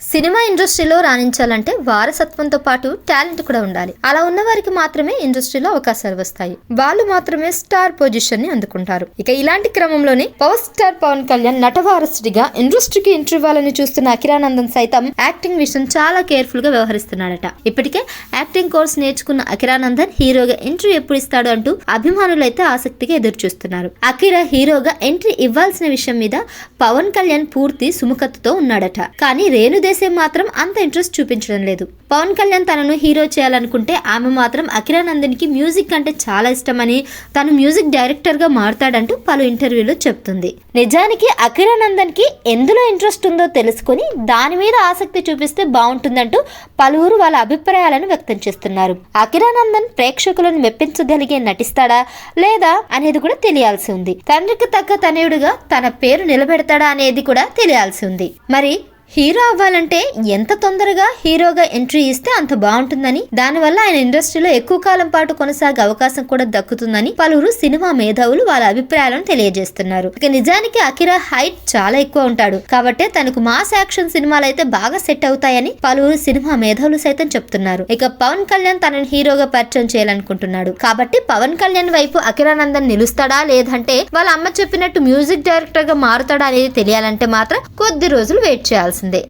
Cinema ఇండస్ట్రీలో రాణించాలంటే వారసత్వంతో పాటు talent కూడా ఉండాలి. అలా ఉన్న వారికి మాత్రమే ఇండస్ట్రీలో అవకాశాలు వస్తాయి. వాళ్ళు మాత్రమే స్టార్ పొజిషన్ని అందుకుంటారు. ఇక ఇలాంటి క్రమంలోనే పవర్ స్టార్ పవన్ కళ్యాణ్ నటవారసుడిగా ఇండస్ట్రీకి ఎంట్రీ ఇవ్వాలని చూస్తున్న అఖిరానందన్ సైతం యాక్టింగ్ విషయం చాలా కేర్ఫుల్గా వ్యవహరిస్తున్నాడట. ఇప్పటికే యాక్టింగ్ కోర్స్ నేర్చుకున్న అఖిరానందన్ హీరోగా ఎంట్రీ ఎప్పుడు ఇస్తాడు అంటూ అభిమానులైతే ఆసక్తిగా ఎదురు చూస్తున్నారు అఖిరా హీరోగా ఎంట్రీ ఇవ్వాల్సిన విషయం మీద పవన్ కళ్యాణ్ పూర్తి సుముఖతతో ఉన్నాడట. కానీ రేణుదే దేశం మాత్రం అంత ఇంట్రెస్ట్ చూపించడం లేదు. పవన్ కళ్యాణ్ తనను హీరో చేయాలనుకుంటే ఆమె మాత్రం అకిరానందన్కి మ్యూజిక్ అంటే చాలా ఇష్టమని తను మ్యూజిక్ డైరెక్టర్గా మారుతాడంటూ పలు ఇంటర్వ్యూలో చెప్తుంది. నిజానికి అకిరానందన్కి ఎందులో ఇంట్రెస్ట్ ఉందో తెలుసుకొని దాని మీద ఆసక్తి చూపిస్తే బాగుంటుందంటూ పలువురు వాళ్ళ అభిప్రాయాలను వ్యక్తం చేస్తున్నారు. అఖిలానందన్ ప్రేక్షకులను మెప్పించగలిగే నటిస్తాడా లేదా అనేది కూడా తెలియాల్సి ఉంది. తండ్రికి తగ్గ తనయుడుగా తన పేరు నిలబెడతాడా అనేది కూడా తెలియాల్సి ఉంది. మరి హీరో అవ్వాలంటే ఎంత తొందరగా హీరోగా ఎంట్రీ ఇస్తే అంత బాగుంటుందని దానివల్ల ఆయన ఇండస్ట్రీలో ఎక్కువ కాలం పాటు కొనసాగే అవకాశం కూడా దక్కుతుందని పలువురు సినిమా మేధావులు వాళ్ళ అభిప్రాయాలను తెలియజేస్తున్నారు. ఇక నిజానికి అకిరా హైట్ చాలా ఎక్కువ ఉంటాడు. కాబట్టి తనకు మాస్ యాక్షన్ సినిమాలు అయితే బాగా సెట్ అవుతాయని పలువురు సినిమా మేధావులు సైతం చెప్తున్నారు. ఇక పవన్ కళ్యాణ్ తనని హీరోగా పరిచయం చేయాలనుకుంటున్నాడు. కాబట్టి పవన్ కళ్యాణ్ వైపు అఖిరానందన్ నిలుస్తాడా లేదంటే వాళ్ళ అమ్మ చెప్పినట్టు మ్యూజిక్ డైరెక్టర్గా మారుతాడా అనేది తెలియాలంటే మాత్రం కొద్ది రోజులు వెయిట్ చేయాల్సిందే